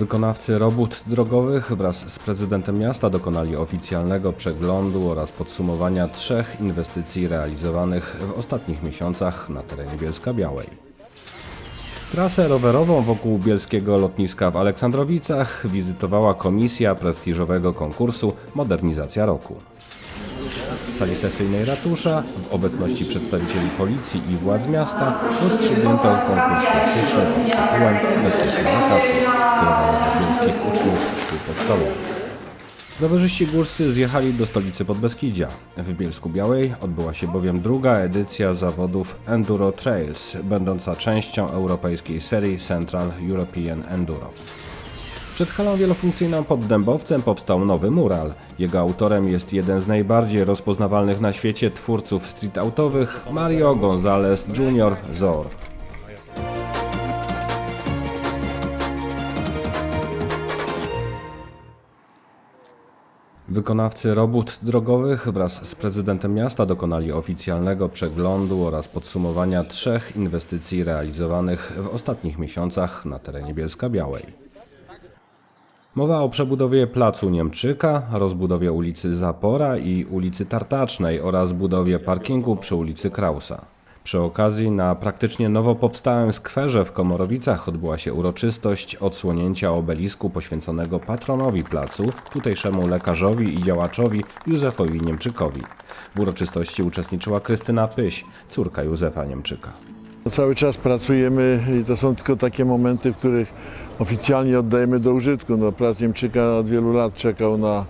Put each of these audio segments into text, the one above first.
Wykonawcy robót drogowych wraz z prezydentem miasta dokonali oficjalnego przeglądu oraz podsumowania trzech inwestycji realizowanych w ostatnich miesiącach na terenie Bielska Białej. Trasę rowerową wokół bielskiego lotniska w Aleksandrowicach wizytowała komisja prestiżowego konkursu Modernizacja Roku. Sali sesyjnej ratusza w obecności przedstawicieli policji i władz miasta rozstrzygnięto konkurs plastyczny pod tytułem Bezpieczne wakacje skierowany do bielskich uczniów szkół podstawowych. Rowerzyści górscy zjechali do stolicy Podbeskidzia. W Bielsku Białej odbyła się bowiem druga edycja zawodów Enduro Trails, będąca częścią europejskiej serii Central European Enduro. Przed halą wielofunkcyjną pod Dębowcem powstał nowy mural. Jego autorem jest jeden z najbardziej rozpoznawalnych na świecie twórców streetautowych Mario Gonzalez Jr. Zor. Wykonawcy robót drogowych wraz z prezydentem miasta dokonali oficjalnego przeglądu oraz podsumowania trzech inwestycji realizowanych w ostatnich miesiącach na terenie Bielska Białej. Mowa o przebudowie placu Niemczyka, rozbudowie ulicy Zapora i ulicy Tartacznej oraz budowie parkingu przy ulicy Krausa. Przy okazji na praktycznie nowo powstałym skwerze w Komorowicach odbyła się uroczystość odsłonięcia obelisku poświęconego patronowi placu, tutejszemu lekarzowi i działaczowi Józefowi Niemczykowi. W uroczystości uczestniczyła Krystyna Pyś, córka Józefa Niemczyka. Cały czas pracujemy i to są tylko takie momenty, w których oficjalnie oddajemy do użytku. No, Plac Niemczyka od wielu lat czekał na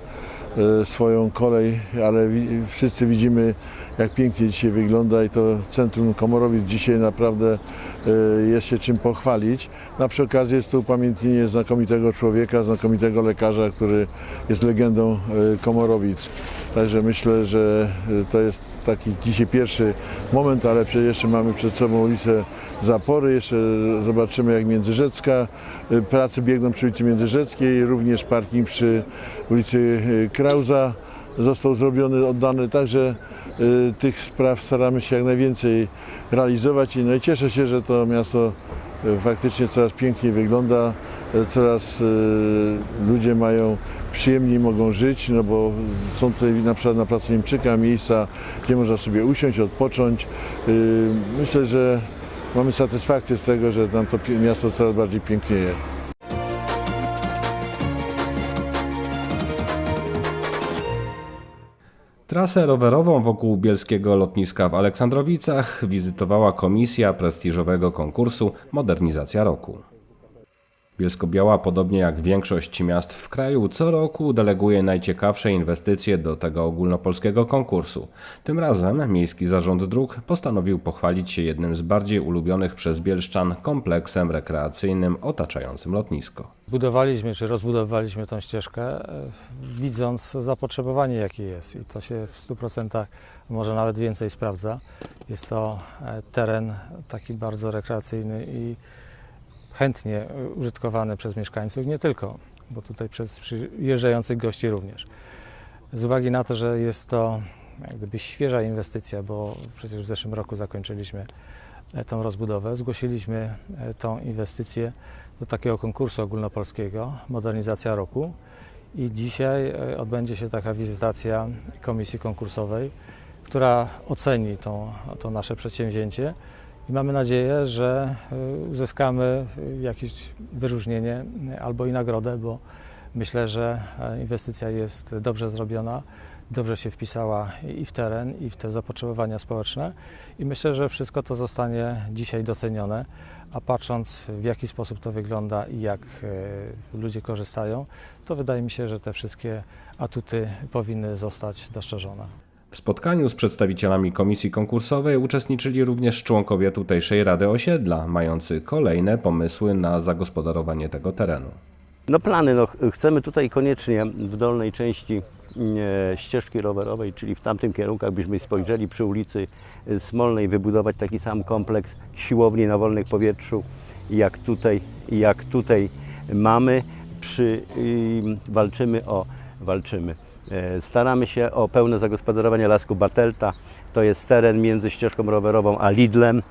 e, swoją kolej, ale wszyscy widzimy, jak pięknie dzisiaj wygląda i to centrum Komorowic dzisiaj naprawdę e, jest się czym pochwalić. Na przy okazji jest to upamiętnienie znakomitego człowieka, znakomitego lekarza, który jest legendą e, Komorowic. Także myślę, że to jest taki dzisiaj pierwszy moment, ale przecież jeszcze mamy przed sobą ulicę Zapory, jeszcze zobaczymy jak Międzyrzecka, y, prace biegną przy ulicy Międzyrzeckiej, również parking przy ulicy y, Krauza został zrobiony, oddany, także y, tych spraw staramy się jak najwięcej realizować i no i cieszę się, że to miasto faktycznie coraz piękniej wygląda, coraz y, ludzie mają przyjemniej mogą żyć, no bo są tutaj na przykład na placu Niemczyka miejsca, gdzie można sobie usiąść, odpocząć. Y, Myślę, że mamy satysfakcję z tego, że nam to miasto coraz bardziej pięknieje. Trasę rowerową wokół bielskiego lotniska w Aleksandrowicach wizytowała komisja prestiżowego konkursu Modernizacja Roku. Bielsko-Biała, podobnie jak większość miast w kraju, co roku deleguje najciekawsze inwestycje do tego ogólnopolskiego konkursu. Tym razem Miejski Zarząd Dróg postanowił pochwalić się jednym z bardziej ulubionych przez Bielszczan kompleksem rekreacyjnym otaczającym lotnisko. Budowaliśmy czy rozbudowaliśmy tą ścieżkę, e, widząc zapotrzebowanie, jakie jest, i to się w 100%, może nawet więcej sprawdza. Jest to e, teren taki bardzo rekreacyjny i chętnie e, użytkowany przez mieszkańców, nie tylko, bo tutaj przez przyjeżdżających gości również. Z uwagi na to, że jest to jak gdyby świeża inwestycja, bo przecież w zeszłym roku zakończyliśmy e, tą rozbudowę, zgłosiliśmy e, tą inwestycję do takiego konkursu ogólnopolskiego Modernizacja Roku i dzisiaj e, odbędzie się taka wizytacja komisji konkursowej, która oceni tą, to nasze przedsięwzięcie i mamy nadzieję, że e, uzyskamy e, jakieś wyróżnienie e, albo i nagrodę, bo myślę, że inwestycja jest dobrze zrobiona, dobrze się wpisała i w teren, i w te zapotrzebowania społeczne i myślę, że wszystko to zostanie dzisiaj docenione, a patrząc w jaki sposób to wygląda i jak ludzie korzystają, to wydaje mi się, że te wszystkie atuty powinny zostać dostrzeżone. W spotkaniu z przedstawicielami komisji konkursowej uczestniczyli również członkowie tutejszej Rady Osiedla, mający kolejne pomysły na zagospodarowanie tego terenu. No plany, no, ch- chcemy tutaj koniecznie w dolnej części e, ścieżki rowerowej, czyli w tamtym kierunku, jakbyśmy spojrzeli przy ulicy Smolnej, wybudować taki sam kompleks siłowni na wolnym powietrzu, jak tutaj, jak tutaj mamy. Przy, ym, walczymy o, walczymy. E, Staramy się o pełne zagospodarowanie lasku Batelta. To jest teren między ścieżką rowerową a Lidlem.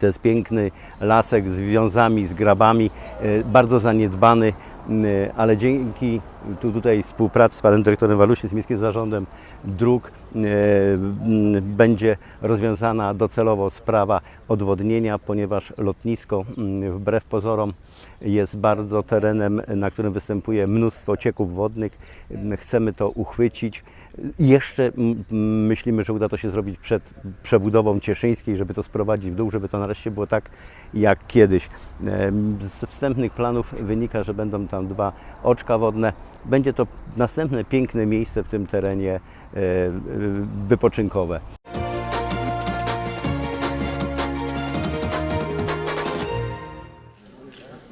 To jest piękny lasek z wiązami, z grabami, e, bardzo zaniedbany, m, ale dzięki tu, tutaj współpracy z panem dyrektorem Walusi, z Miejskim Zarządem Dróg e, będzie rozwiązana docelowo sprawa odwodnienia, ponieważ lotnisko wbrew pozorom jest bardzo terenem, na którym występuje mnóstwo cieków wodnych. Chcemy to uchwycić. Jeszcze myślimy, że uda to się zrobić przed przebudową Cieszyńskiej, żeby to sprowadzić w dół, żeby to nareszcie było tak jak kiedyś. Em, Z wstępnych planów wynika, że będą tam dwa oczka wodne. Będzie to następne piękne miejsce w tym terenie e, e, wypoczynkowe.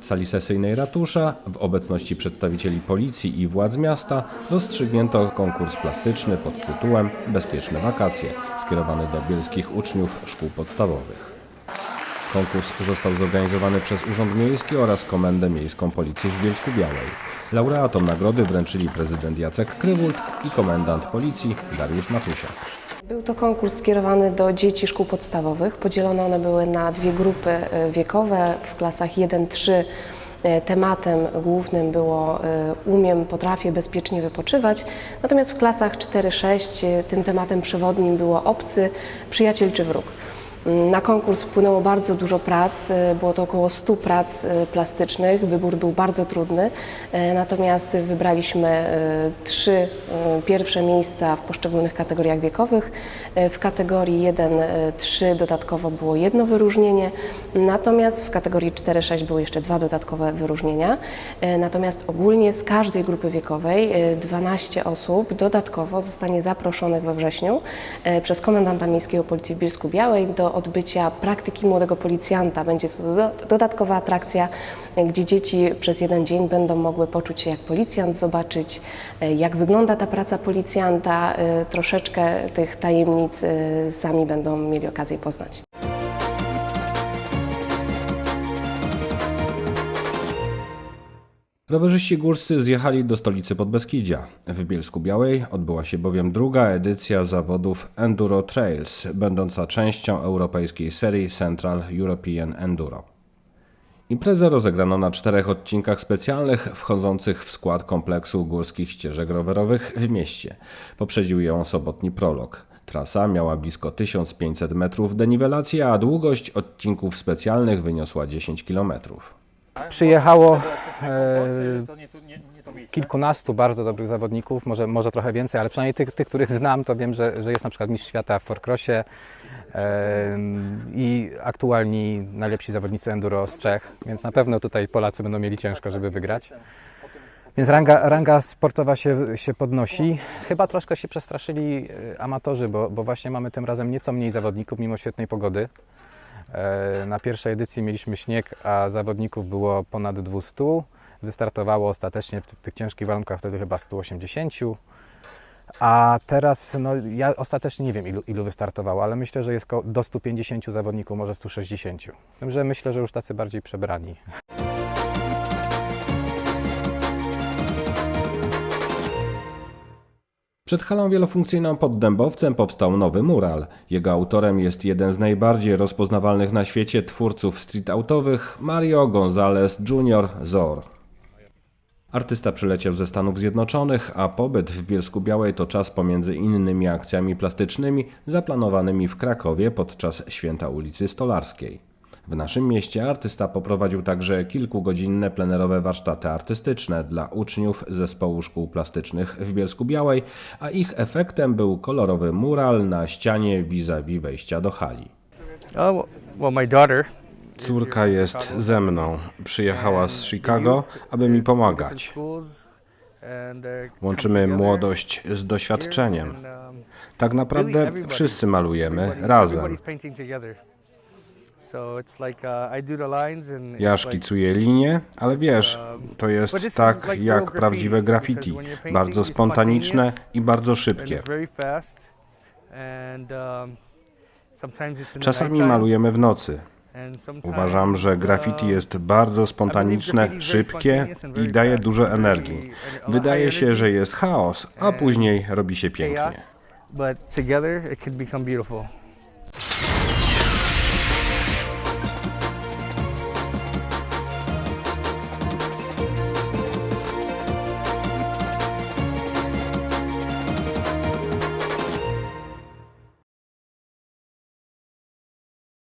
W sali sesyjnej ratusza, w obecności przedstawicieli policji i władz miasta, rozstrzygnięto konkurs plastyczny pod tytułem Bezpieczne wakacje, skierowany do bielskich uczniów szkół podstawowych. Konkurs został zorganizowany przez Urząd Miejski oraz Komendę Miejską Policji w Bielsku Białej. Laureatom nagrody wręczyli prezydent Jacek Krywult i komendant policji Dariusz Matusiak. Był to konkurs skierowany do dzieci szkół podstawowych. Podzielone one były na dwie grupy e, wiekowe. W klasach 1-3 e, tematem głównym było e, umiem, potrafię bezpiecznie wypoczywać. Natomiast w klasach 4-6 e, tym tematem przewodnim było obcy, przyjaciel czy wróg. Na konkurs wpłynęło bardzo dużo prac, e, było to około 100 prac e, plastycznych. Wybór był bardzo trudny, e, natomiast wybraliśmy trzy pierwsze miejsca w poszczególnych kategoriach wiekowych. W kategorii 1-3 dodatkowo było jedno wyróżnienie, natomiast w kategorii 4-6 były jeszcze dwa dodatkowe wyróżnienia. Natomiast ogólnie z każdej grupy wiekowej e, 12 osób dodatkowo zostanie zaproszonych we wrześniu przez komendanta miejskiego Policji w Bielsku Białej do odbycia praktyki młodego policjanta. Będzie to doda- dodatkowa atrakcja, gdzie dzieci przez jeden dzień będą mogły poczuć się jak policjant, zobaczyć e, jak wygląda ta praca policjanta, e, troszeczkę tych tajemnic e, sami będą mieli okazję poznać. Rowerzyści górscy zjechali do stolicy Podbeskidzia. W Bielsku Białej odbyła się bowiem druga edycja zawodów Enduro Trails, będąca częścią europejskiej serii Central European Enduro. Imprezę rozegrano na czterech odcinkach specjalnych wchodzących w skład kompleksu górskich ścieżek rowerowych w mieście. Poprzedził ją sobotni prolog. Trasa miała blisko 1500 metrów deniwelacji, a długość odcinków specjalnych wyniosła 10 kilometrów. Przyjechało e, kilkunastu bardzo dobrych zawodników, może, może trochę więcej, ale przynajmniej tych, tych których znam, to wiem, że, że jest na przykład mistrz świata w Forcrossie e, i aktualni najlepsi zawodnicy enduro z Czech, więc na pewno tutaj Polacy będą mieli ciężko, żeby wygrać. Więc ranga, ranga sportowa się, się podnosi. Chyba troszkę się przestraszyli e, amatorzy, bo, bo właśnie mamy tym razem nieco mniej zawodników mimo świetnej pogody. E, Na pierwszej edycji mieliśmy śnieg, a zawodników było ponad 200. Wystartowało ostatecznie w tych ciężkich warunkach wtedy chyba 180. A teraz, no ja ostatecznie nie wiem ilu, ilu wystartowało, ale myślę, że jest do 150 zawodników, może 160. Z tym, że myślę, że już tacy bardziej przebrani. Przed halą wielofunkcyjną pod Dębowcem powstał nowy mural. Jego autorem jest jeden z najbardziej rozpoznawalnych na świecie twórców streetoutowych Mario Gonzalez Jr. Zor. Artysta przyleciał ze Stanów Zjednoczonych, a pobyt w Bielsku Białej to czas pomiędzy innymi akcjami plastycznymi zaplanowanymi w Krakowie podczas Święta ulicy Stolarskiej. W naszym mieście artysta poprowadził także kilkugodzinne plenerowe warsztaty artystyczne dla uczniów zespołu szkół plastycznych w Bielsku Białej, a ich efektem był kolorowy mural na ścianie vis-a-vis wejścia do hali. Oh, well, my daughter. Córka jest ze mną. Przyjechała z Chicago, aby mi pomagać. Łączymy młodość z doświadczeniem. Tak naprawdę wszyscy malujemy razem. Ja szkicuję linie, ale wiesz, to jest tak jak prawdziwe graffiti. Bardzo spontaniczne i bardzo szybkie. Czasami malujemy w nocy. Uważam, że graffiti jest bardzo spontaniczne, szybkie i daje dużo energii. Wydaje się, że jest chaos, a później robi się pięknie. But together it can become beautiful.